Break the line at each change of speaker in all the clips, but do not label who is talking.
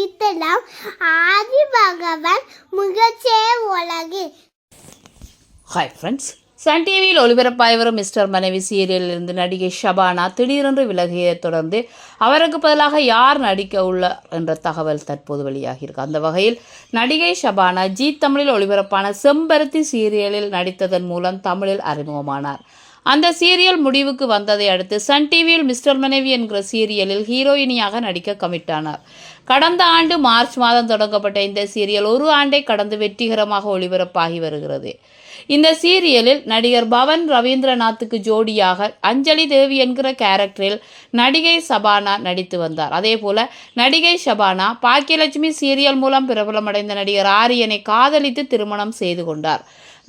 நடித்தலாம் ஆதி பகவான் முகச்சே உலகு
hi friends Sun டிவியில் ஒளிபரப்பாய் வரும் மிஸ்டர் மனைவி சீரியலில் இருந்து நடிகை ஷபானா திடீரென்று விலகியதைத் தொடர்ந்து அவருக்கு பதிலாக யார் நடிக்க உள்ளார் என்ற தகவல் தற்போது வெளியாகியிருக்கு. அந்த வகையில் நடிகை ஷபானா ஜி தமிழில் ஒளிபரப்பான செம்பருத்தி சீரியலில் நடித்ததன் மூலம் தமிழில் அறிமுகமானார். அந்த சீரியல் முடிவுக்கு வந்ததை அடுத்து சன் டிவியில் மிஸ்டர் மனைவி என்கிற சீரியலில் ஹீரோயினியாக நடிக்க கமிட்டானார். கடந்த ஆண்டு மார்ச் மாதம் தொடங்கப்பட்ட இந்த சீரியல் ஒரு ஆண்டை கடந்து வெற்றிகரமாக ஒளிபரப்பாகி வருகிறது. இந்த சீரியலில் நடிகர் பவன் ரவீந்திரநாத்துக்கு ஜோடியாக அஞ்சலி தேவி என்கிற கேரக்டரில் நடிகை சபானா நடித்து வந்தார். அதேபோல நடிகை ஷபானா பாக்கியலட்சுமி சீரியல் மூலம் பிரபலமடைந்த நடிகர் ஆரியனை காதலித்து திருமணம் செய்து கொண்டார்.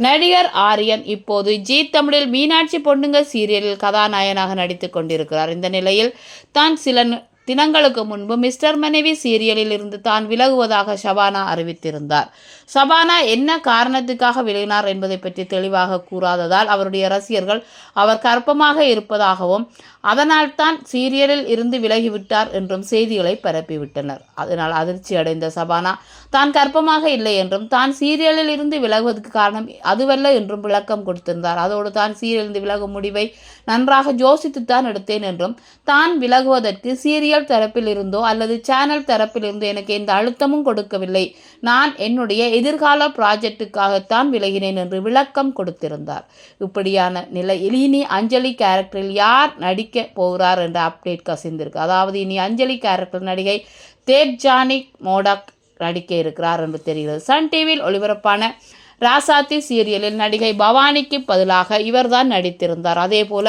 நடிகர் ஆரியன் இப்போது ஜீ தமிழில் மீனாட்சி பொண்ணுங்க சீரியலில் கதாநாயகனாக நடித்துக் கொண்டிருக்கிறார். இந்த நிலையில் தான் சில தினங்களுக்கு முன்பு மிஸ்டர் மனைவி சீரியலில் இருந்து தான் விலகுவதாக ஷபானா அறிவித்திருந்தார். ஷபானா என்ன காரணத்துக்காக விலகினார் என்பதை பற்றி தெளிவாக கூறாததால் அவருடைய ரசிகர்கள் அவர் கற்பமாக இருப்பதாகவும் அதனால் தான் சீரியலில் இருந்து விலகிவிட்டார் என்றும் செய்திகளை பரப்பிவிட்டனர். அதனால் அதிர்ச்சி அடைந்த சபானா தான் கற்பமாக இல்லை என்றும் தான் சீரியலில் இருந்து விலகுவதற்கு காரணம் அதுவல்ல என்றும் விளக்கம் கொடுத்திருந்தார். அதோடு தான் சீரியலிருந்து விலகும் முடிவை நன்றாக யோசித்துத்தான் எடுத்தேன் என்றும் தான் விலகுவதற்கு சீரியல் சீரியல் தரப்பிலிருந்தோ அல்லது சேனல் தரப்பிலிருந்தோ எனக்கு எந்த அழுத்தமும் கொடுக்கவில்லை. நான் என்னுடைய எதிர்கால ப்ராஜெக்டுக்காகத்தான் விலகினேன் என்று விளக்கம் கொடுத்திருந்தார். இப்படியான நிலையில் இனி அஞ்சலி கேரக்டரில் யார் நடிக்க போகிறார் என்ற அப்டேட் கசிந்திருக்கு. அதாவது இனி அஞ்சலி கேரக்டர் நடிகை தேவ்ஜானி மோடக் நடிக்க இருக்கிறார் என்று தெரிகிறது. சன் டிவியில் ஒளிபரப்பான ராசாத்தி சீரியலில் நடிகை பவானிக்கு பதிலாக இவர்தான் நடித்திருந்தார். அதே போல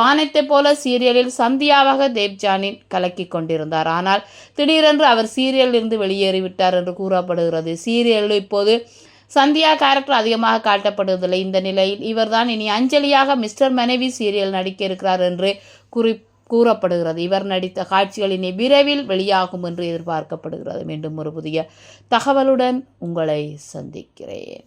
வானத்தை போல சீரியலில் சந்தியாவாக தேவ்ஜானி கலக்கி கொண்டிருந்தார். ஆனால் திடீரென்று அவர் சீரியலில் இருந்து வெளியேறிவிட்டார் என்று கூறப்படுகிறது. சீரியலில் இப்போது சந்தியா கேரக்டர் அதிகமாக காட்டப்படுவதில்லை. இந்த நிலையில் இவர்தான் இனி அஞ்சலியாக மிஸ்டர் மனைவி சீரியல் நடிக்க இருக்கிறார் என்று குறி கூறப்படுகிறது. இவர் நடித்த காட்சிகள் இனி விரைவில் வெளியாகும் என்று எதிர்பார்க்கப்படுகிறது. மீண்டும் ஒரு புதிய தகவலுடன் உங்களை சந்திக்கிறேன்.